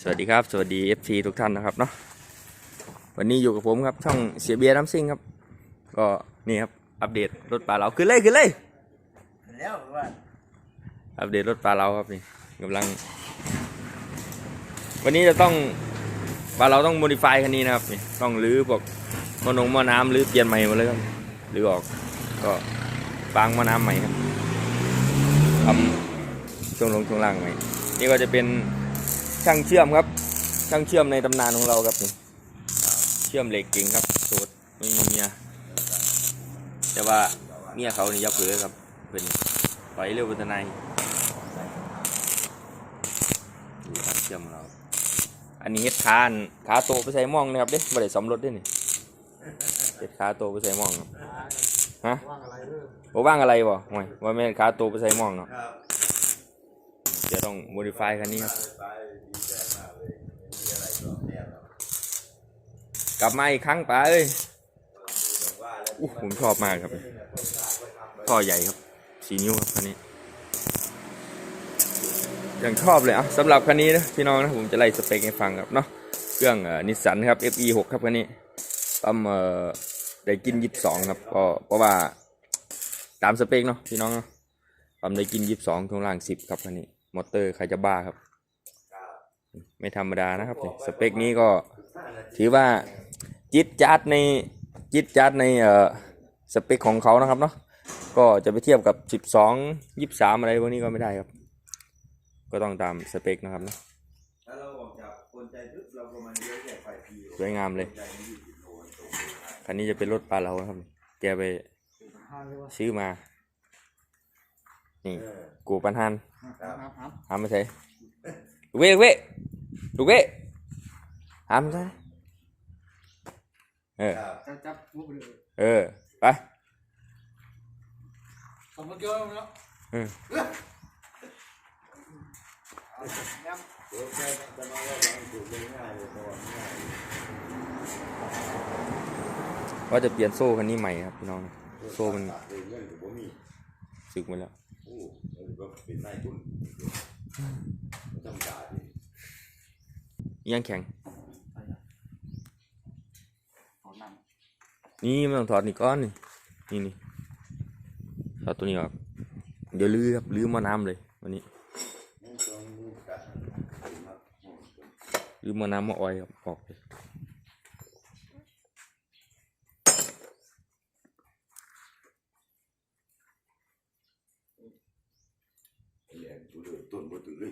สวัสดีครับ สวัสดี FC ทุกท่านนะครับเนาะวันนี้อยู่กับผมครับช่องเสียเบียร์น้ำซิ่งครับ ก็นี่ครับอัปเดตรถปลาเราขึ้นเลยขึ้นเลยแล้วว่าอัปเดตรถปลาเราครับนี่กำลัง วันนี้จะต้องปลาเราต้องโมดิฟายคันนี้นะครับนี่ต้องรื้อพวกหมอนงหมอน้ำรื้อเปลี่ยนใหม่หมดเลยครับรื้อออกก็ฟางหมอน้ำใหม่ครับทำช่วงลงช่วงล่างใหม่นี่ก็จะเป็น ช่างเชื่อมครับ ช่างเชื่อมในตำนานของเราครับนี่เชื่อมเหล็กเก่งครับโสดไม่มีเมียแต่ว่าเมียเขานี่ยับเผลอครับเป็นไปเร็วเป็นทนายดูช่างเชื่อมของเรา อันนี้เฮ็ดคานขาโตไปใส่หมองนะครับเด้บ่ได้สำรถเด้นี่เฮ็ดขาโตไปใส่หมองครับฮะว่างอะไรเด้อบ่ว่างอะไรบ่ห่วยว่าแม่นขาโตไปใส่หมองเนาะครับเดี๋ยวต้องโมดิฟายคันนี้ครับ ไปดีใจมากเลยมีอะไรก็แน่แล้ว กลับมาอีกครั้งป้าเอ้ยบอกว่าแล้วอู้ผมชอบมากครับท่อใหญ่ครับสีนิ้วครับคันนี้ยังชอบเลยอะสำหรับคันนี้นะพี่น้องนะผมจะไล่สเปคให้ฟังครับเนาะเครื่องนิสสันครับ FE 6 ครับคันนี้ปั๊มเอ่อได้กิน22ครับก็เพราะว่าตามสเปคเนาะพี่น้องเนาะปั๊มได้กิน22ช่วงล่าง10ครับคันนี้ มอเตอร์ใครจะบ้าครับ ไม่ธรรมดานะครับนี่สเปคนี้ก็ถือว่า จิตจัดในจิตจัดในเอ่อสเปคของเขานะครับเนาะก็จะไปเทียบกับ 12 23 อะไรพวกนี้ก็ไม่ได้ครับ ก็ต้องตามสเปคนะครับเนาะถ้าเราออกจากคนใจทึบเราก็มันเยอะแยะไปทีสวยงามเลยใจมันอยู่ที่โทนตรงคันนี้จะเป็นรถปลาเรานะครับ แกไปซื้อมา นี่เออกูปันหันครับหามมาใส่ลูกเว้ลูกเว้ลูกเว้หามมาใส่ เออ ครับจับจับมุกเลยเออ ไป สมมติเกี่ยวแล้วอืมแอมเดี๋ยวแค่จะมาว่าเราถูกง่ายเลยตัวง่ายว่าจะเปลี่ยนโซ่คันนี้ใหม่ครับพี่น้องนะโซ่มันตัดเลยเงินกับบ่มีสึกมาแล้ว โอ้แล้วก็เป็นนายทุนไม่ธรรมดาดิยังแข็ง ขอน นี่มันต้องถอดนี่ก้อนนี่นี่นี่ถอดตัวนี้ออกเดี๋ยวลื้อครับลื้อหมาน้ำเลยวันนี้มันต้องมีการครับลื้อหมาน้ำมาออยครับออกเลยเรียนตัวเดือดต้นบ่ตื่นเลย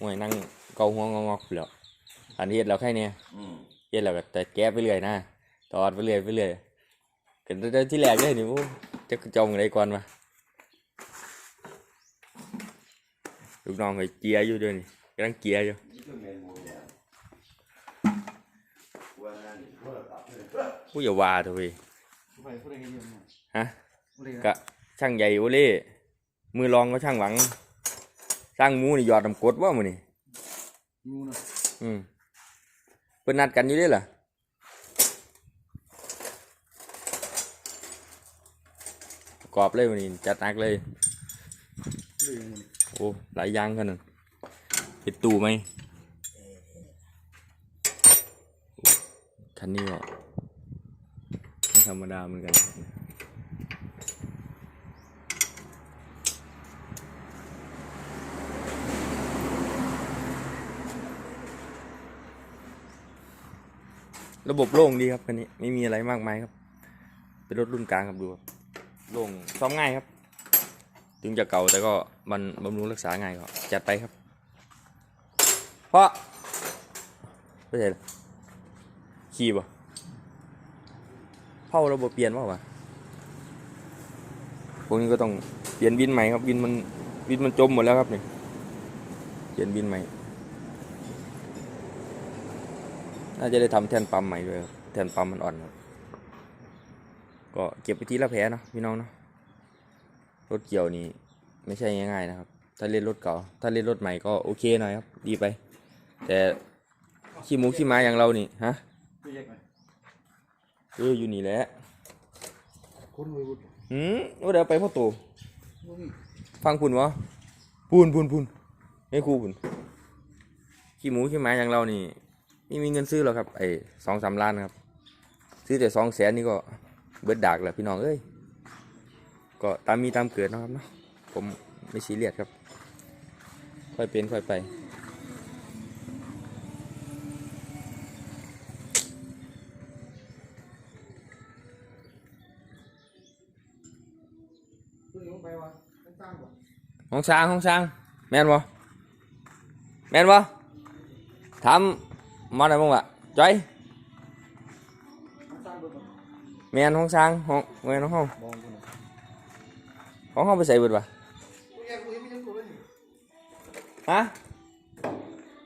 ห่วยนั่งเกาหัวงอกๆแล้วอันนี้เฮ็ดแล้วแค่เนี้ยอืมเฮ็ดแล้วก็แต่แก้ไปเรื่อยนะ ถอดไปเรื่อยไปเรื่อยกันแต่ที่แรกเลยนี่โอ้จะจองอะไรก่อนวะลูกน้องไปเกียร์อยู่ด้วยนี่กำลังเกียร์อยู่นี่ก็แมนโมเนี่ยว่านั่นโทรศัพท์เลยผู้อย่าว่าเถอะเว้ยำไปพูดอะไรกันเยอะมากฮะพูดอะไรกะช่างใหญ่โอเล่มือรองก็ช่างหวัง ช่างหมูนี่หยอดน้ำกรดว่ามือนี่งูนะอืมเพิ่นนัดกันอยู่เด้ล่ะประ กอบเลยมือนี่จัดหนักเลยเรื่องมันโอ้หลายอย่างขนาดเห็ดตู้ไหมคันนี้ก็ไม่ธรรมดาเหมือนกันระบบโล่งดีครับคันนี้ไม่มีอะไรมากมายครับ เป็นรถรุ่นกลางครับดูครับ โล่งซ่อมง่ายครับ ถึงจะเก่าแต่ก็มันบำรุงรักษาง่ายก็จัดไปครับ เพราะไม่ใช่หรอขี่บ่เผาระบบเปลี่ยนว่าวะพวกนี้ก็ต้องเปลี่ยนวินใหม่ครับวินมันวินมันจมหมดแล้วครับนี่เปลี่ยนวินใหม่ น่าจะได้ทำแท่นปั๊มใหม่ด้วยครับแท่นปั๊มมันอ่อนครับ ก็เก็บไปทีละแผลเนาะพี่น้องเนาะรถเกี่ยวนี่ไม่ใช่ง่ายๆนะครับ ถ้าเล่นรถเก่า ถ้าเล่นรถใหม่ก็โอเคหน่อยครับ ดีไป แต่ขี้หมูขี้หมาอย่างเรานี่ฮะเอออยู่นี่แหละคนรวยบุตรหืมว่าเดี๋ยวไปพ่อตพวกนี้ฟังพุ่นวะพูนพูนพูนให้ครูพุ่นขี้หมูขี้หมาอย่างเรานี่ไม่มีเงินซื้อหรอกครับไอ้สองสามล้านครับ ซื้อแต่สองแสนนี่ก็ เบิดดากแหละพี่น้องเอ้ยก็ตามมีตามเกิดนะครับเนาะผมไม่ซีเรียสครับ ค่อยเป็นค่อยไปตัวนี้องตั้งก่อนห้องช้างห้องช้างแม่นบ่แม่นบ่ถามมาได้บ้างวะจอย แม่นห้องช้างห้องแม่นห้องห้องมองห้องไปใส่เบิดวะฮะ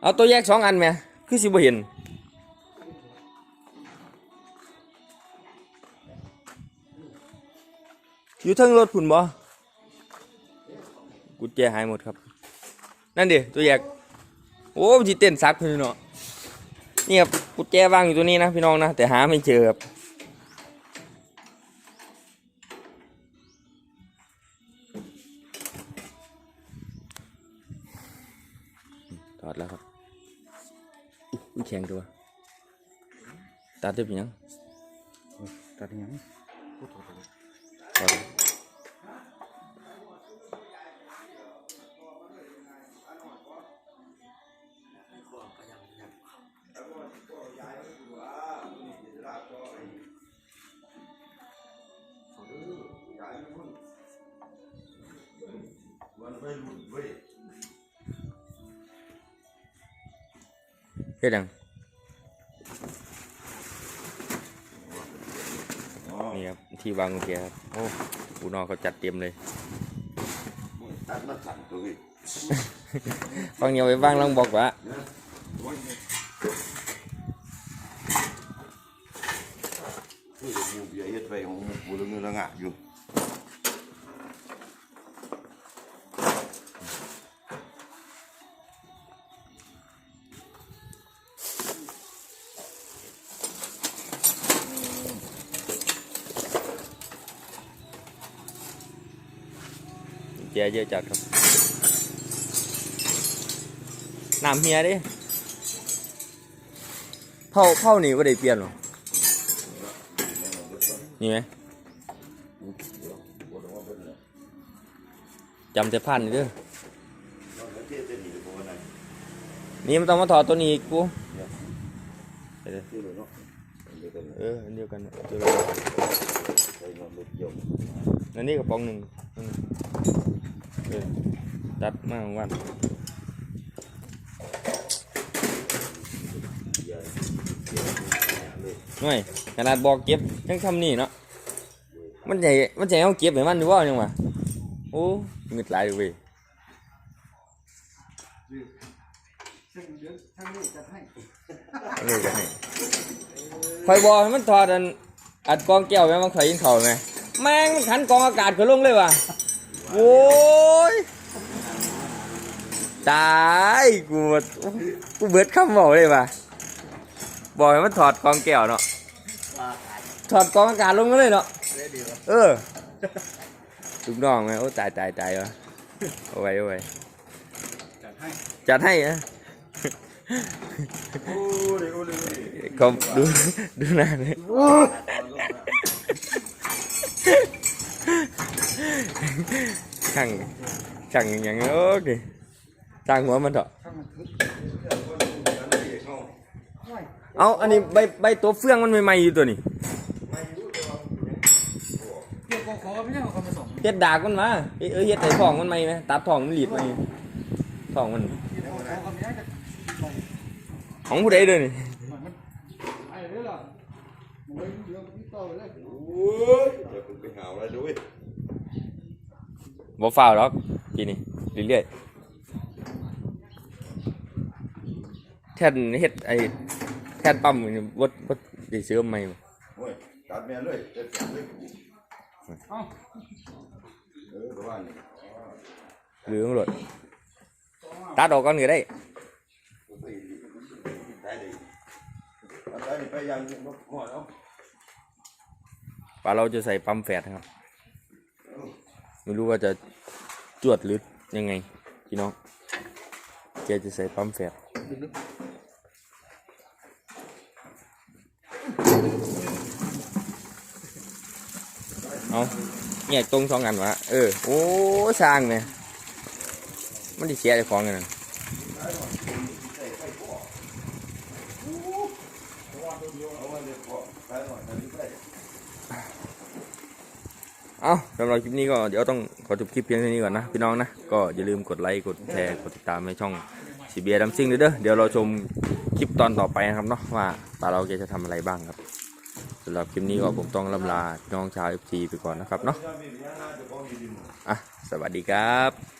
เอาตัวแยกสองอันไหมคือสิบ่เห็นอยู่ทั้งรถพุ่นบ่กุญแจหายหมดครับ นั่นดิตัวแยกโอ้มันสิเต้นซักพี่เนาะนี่ครับกุญแจวางอยู่ตัวนี้นะพี่น้องนะแต่หาไม่เจอครับ อดแล้วครับอุ้ยแข็งตัวตัดได้เป็นยังตัดยังกูถอดเลย เฮ็ดยังนี่ครับที่วางกุญแจครับโอ้ปูนอกเขาจัดเตรียมเลยตัดมาสั่นตัวนี้ฟังเนียวไปบ้างลองบอกว่านี่เดี๋ยวมูเบียร์เฮ็ดไปของมูเรื่องละงะอยู่ ญแจเยอะจัดครับน้ำเฮียดิเผาเผานี่ว่าได้เปลี่ยนหรอนี่ไหมจำแต่พันนี่เด้อเราจะเทียบจะหนีหรือเปล่าไหนนี่มันต้องมาถอดตัวนี้อีกกูเดี๋ยวที่เออเดียวกันเจอใส่เงินรถยนต์อันนี้กระป๋องหนึ่ง เออตัดมาของวันเบียร์เบียร์เลยหน่อยขนาดบอกเก็บยังทำนี่เนาะมันใหญ่มันใหญ่เอาเก็บให้มันดูว่ายังวะโอ้เงึดหลายเลยเว้ยซึ่งเดี๋ยวทางนี้จัดให้เอาเลยกันให้คอยบอกให้มันถอดอันอัดกองแก้วแม่มันเคยยินเข่าไหม แม่งมันขันกองอากาศเขาลงเลยว่ะโอ้ยตายกูกูเบิดคำบอกเลยว่ะบอกให้มันถอดกองแก้วเนาะถอดกองอากาศลงมาเลยเนาะได้ดีวะเออลูกน้องไหมโอ้ตายตายตายวะเอาไว้เอาไว้จัดให้จัดให้อะโอ้ยโอ้ยโอ้ยก็ดูดูหน้าเลย ช่างช่างอย่างเงี้ยโอเคช่างหัวมันเถอะข้างมันทึบเอาอันนี้ใบใบตัวเฟื่องมันใหม่ๆอยู่ตัวนี้เกี่ยวกับขอไม่ใช่ของเขามาส่งเฮ็ดดากมันมาเอ้ยเอ้ยเฮ็ดไอ้ทองมันใหม่ไหมตัดทองมันหลีดมานี่ทองมันเกี่ยวกับขอเขาไม่ใช่จะไปของผู้ใดเด้อนี่ บ่ฟ้าวหรอกทีนี้เรื่อยๆแท่นเฮ็ดไอ้แท่นปั๊มนี่บ่บ่ได้ซื้อมาใหม่บ่โอ้ยตัดแม่เลยจะจับเลยกูเอ้าเออประมาณนี้หรือตำรวจตัดออกก่อนก็ได้ได้ดิตัดได้ไปยังหมดแล้วปลาเราจะใส่ปั๊มแฟดนะครับ ไม่รู้ว่าจะจวดหรือยังไงพี่น้องแกจะใส่ปั๊มแฝดเอาเอาแยกตรงสองอันวะเออ โอ้สร้างเนี่ยมันดิเสียอะไรของกันนะ เอาสำหรับคลิปนี้ก็เดี๋ยวต้องขอจบคลิปเพียงเท่านี้ก่อนนะพี่น้องนะ ก็อย่าลืมกดไลค์ กดแชร์ กดติดตามในช่องสีเบียร์ดัมซิ่งด้วยเด้อ เดี๋ยวเราชมคลิปตอนต่อไปนะครับเนาะว่าตาเราแกจะทำอะไรบ้างครับสำหรับคลิปนี้ก็ผมต้องลำลาพี่น้องชาวเอฟซีไปก่อนนะครับเนาะอะสวัสดีครับ